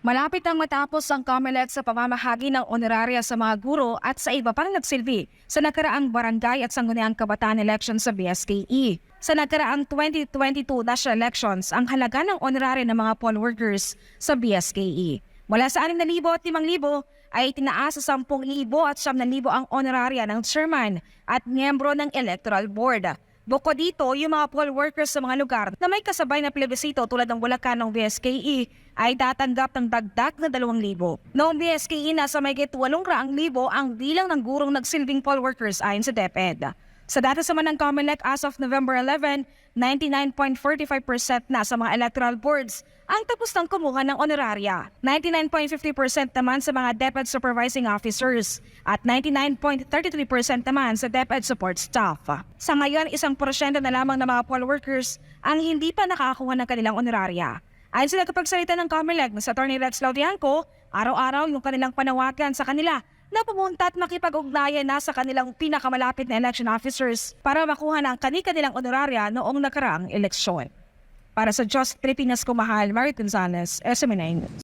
Malapit nang matapos ang COMELEC sa pamamahagi ng honoraria sa mga guro at sa iba pang nagsilbi sa nakaraang barangay at sangguniang kabataan election sa BSKE. Sa nakaraang 2022 national elections, ang halaga ng honoraria ng mga poll workers sa BSKE. Mula sa 6,000 at 5,000 ay tinaas sa 10,000 at 9,000 ang honoraria ng chairman at miyembro ng electoral board. Bukod dito, yung mga poll workers sa mga lugar na may kasabay na plebisito tulad ng Bulacan ng BSKE ay tatanggap ng dagdag na 2,000. Noong BSKE, nasa may 800,000 ang bilang ng gurong nagsilbing poll workers ayon sa DepEd. Sa data sa ng COMELEC as of November 11, 99.45% na sa mga electoral boards ang tapos ng kumuha ng honoraria. 99.50% naman sa mga DepEd supervising officers at 99.33% naman sa DepEd support staff. Sa ngayon, isang porsyento na lamang ng mga poll workers ang hindi pa nakakakuha ng kanilang honoraria. Ayon sa nagkapagsalita ng COMELEC na sa Attorney Rex Laudianco, araw-araw yung kanilang panawagan sa kanila na pumunta at makipag-ugnayan na sa kanilang pinakamalapit na election officers para makuha na ang kani-kanilang honoraria noong nakaraang eleksyon. Para sa Just Pilipinas Kumahal, Mary Gonzalez, SMNA News.